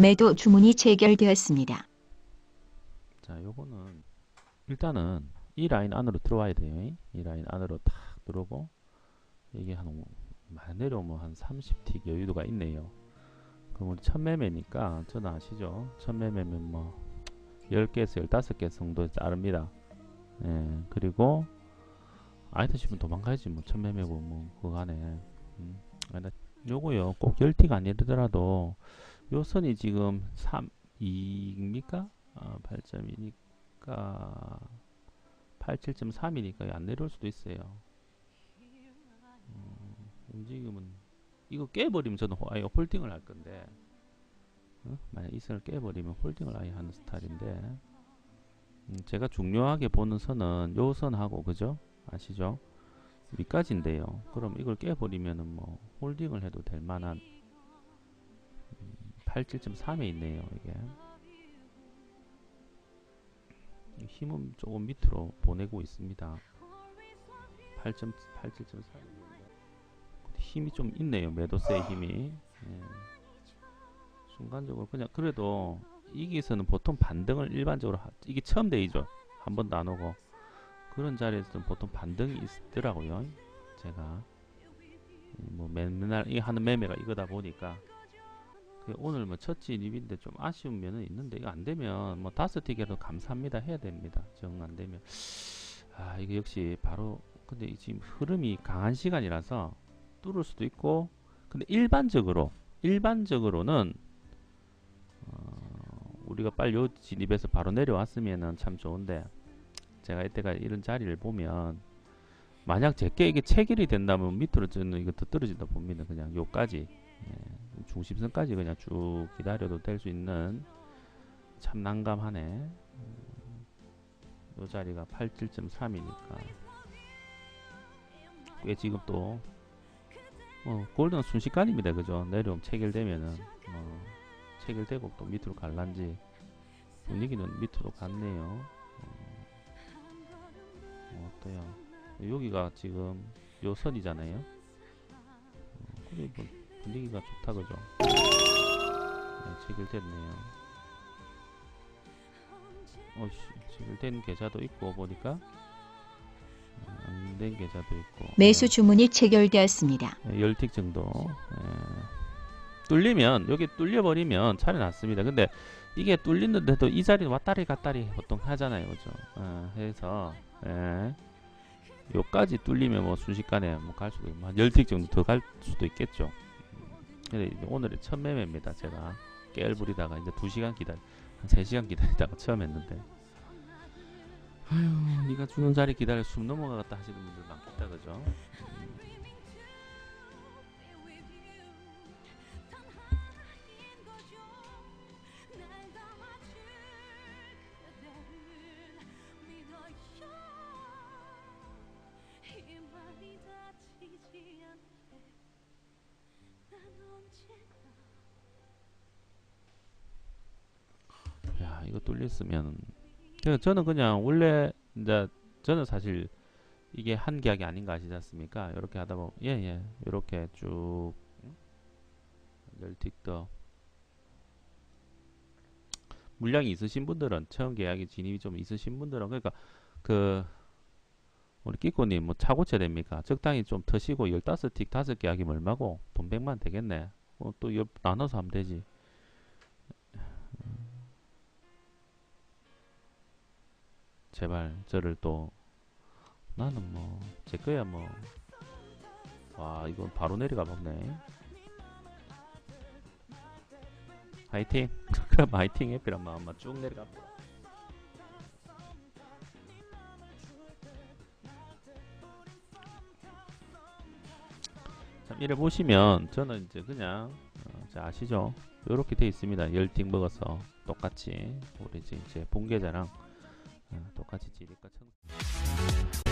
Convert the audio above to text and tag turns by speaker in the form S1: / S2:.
S1: 매도 주문이 체결되었습니다.
S2: 자, 요거는 일단은 이 라인 안으로 들어와야 돼요. 이 라인 안으로 탁 들어오고 이게 한 내려오면 한 30틱 여유도가 있네요. 그럼 우리 첫 매매니까 저는 아시죠? 첫 매매면 뭐 10개에서 15개 정도 자릅니다. 예, 그리고 아이다 싶으면 도망가야지 뭐 첫 매매고 뭐 그거 안에 음, 요거요 꼭 10틱 아니더라도 요 선이 지금 3, 2입니까? 아, 8.2니까 87.3이니까 안 내려올 수도 있어요. 음, 움직임은 이거 깨버리면 저는 호- 아예 홀딩을 할 건데 어? 만약 이 선을 깨버리면 홀딩을 아예 하는 스타일인데 음, 제가 중요하게 보는 선은 요 선하고 그죠? 아시죠? 위까지인데요. 그럼 이걸 깨버리면은 뭐 홀딩을 해도 될 만한 87.3에 있네요. 이게 힘은 조금 밑으로 보내고 있습니다. 8.87.4 힘이 좀 있네요. 매도세의 힘이 예. 순간적으로 그냥 그래도 이기서는 보통 반등을 일반적으로 하, 이게 처음 데이죠. 한 번도 안 오고 그런 자리에서는 보통 반등이 있더라고요. 제가 이뭐 맨날 이 하는 매매가 이거다 보니까 그 오늘 뭐 첫 진입인데 좀 아쉬운 면은 있는데 이거 안 되면 뭐 다섯 티켓도 감사합니다 해야 됩니다. 정 안 되면 아 이게 역시 바로 근데 이 지금 흐름이 강한 시간이라서 뚫을 수도 있고 근데 일반적으로 일반적으로는 어, 우리가 빨리 요 진입해서 바로 내려왔으면은 참 좋은데 제가 이때가 이런 자리를 보면 만약 제게 이게 체결이 된다면 밑으로 저는 이거 더 떨어진다 봅니다. 그냥 요까지 예, 중심선까지 그냥 쭉 기다려도 될 수 있는 참 난감하네. 음, 요 자리가 87.3이니까 꽤 지금 또 어, 골드는 순식간입니다. 그죠? 내려오면 체결되면은 뭐 체결되고 또 밑으로 갈란지 분위기는 밑으로 갔네요. 어, 어때요? 여기가 지금 요 선이잖아요. 어, 그래 뭐 분위기가 좋다 그죠? 네, 체결됐네요. 어씨 체결된 계좌도 있고 보니까 어, 안된 계좌도 있고
S1: 매수 주문이 체결되었습니다.
S2: 네, 10틱 정도 예. 뚫리면 여기 뚫려버리면 차례 났습니다 근데 이게 뚫리는데도 이 자리는 왔다리 갔다리 보통 하잖아요 그죠 어, 해서 예. 요까지 뚫리면 뭐 순식간에 뭐 갈 수도 있고 한 10틱 정도 더 갈 수도 있겠죠 오늘의 첫 매매입니다. 제가 깨를 부리다가 이제 2시간 기다리 한 3시간 기다리다가 처음 했는데. 아휴 네가 주는 자리 기다려 숨 넘어갔다 하시는 분들 많겠다 그죠 야 이거 뚫렸으면 그 저는 그냥 원래 이제 저는 사실 이게 한 계약이 아닌가 아시지 않습니까? 이렇게 하다 보면 예예. 이렇게 쭉 열틱더. 물량이 있으신 분들은 처음 계약이 진입이 좀 있으신 분들은 그러니까 그 우리 끼꼬님 뭐 차 고쳐야 됩니까? 적당히 좀 터시고 15틱 5개 하기면 얼마고? 돈 100만 되겠네. 어, 또옆 나눠서 하면 되지. 제발 저를 또 나는 뭐 제 거야 뭐 와 이건 바로 내려가 봤네 화이팅 그럼 화이팅 해피란 마음만 쭉 내려가 이래 보시면 저는 이제 그냥 어, 자 아시죠? 요렇게 돼 있습니다. 열팅 먹어서 똑같이 우리 이제 본계자랑 어, 똑같이 지리과 천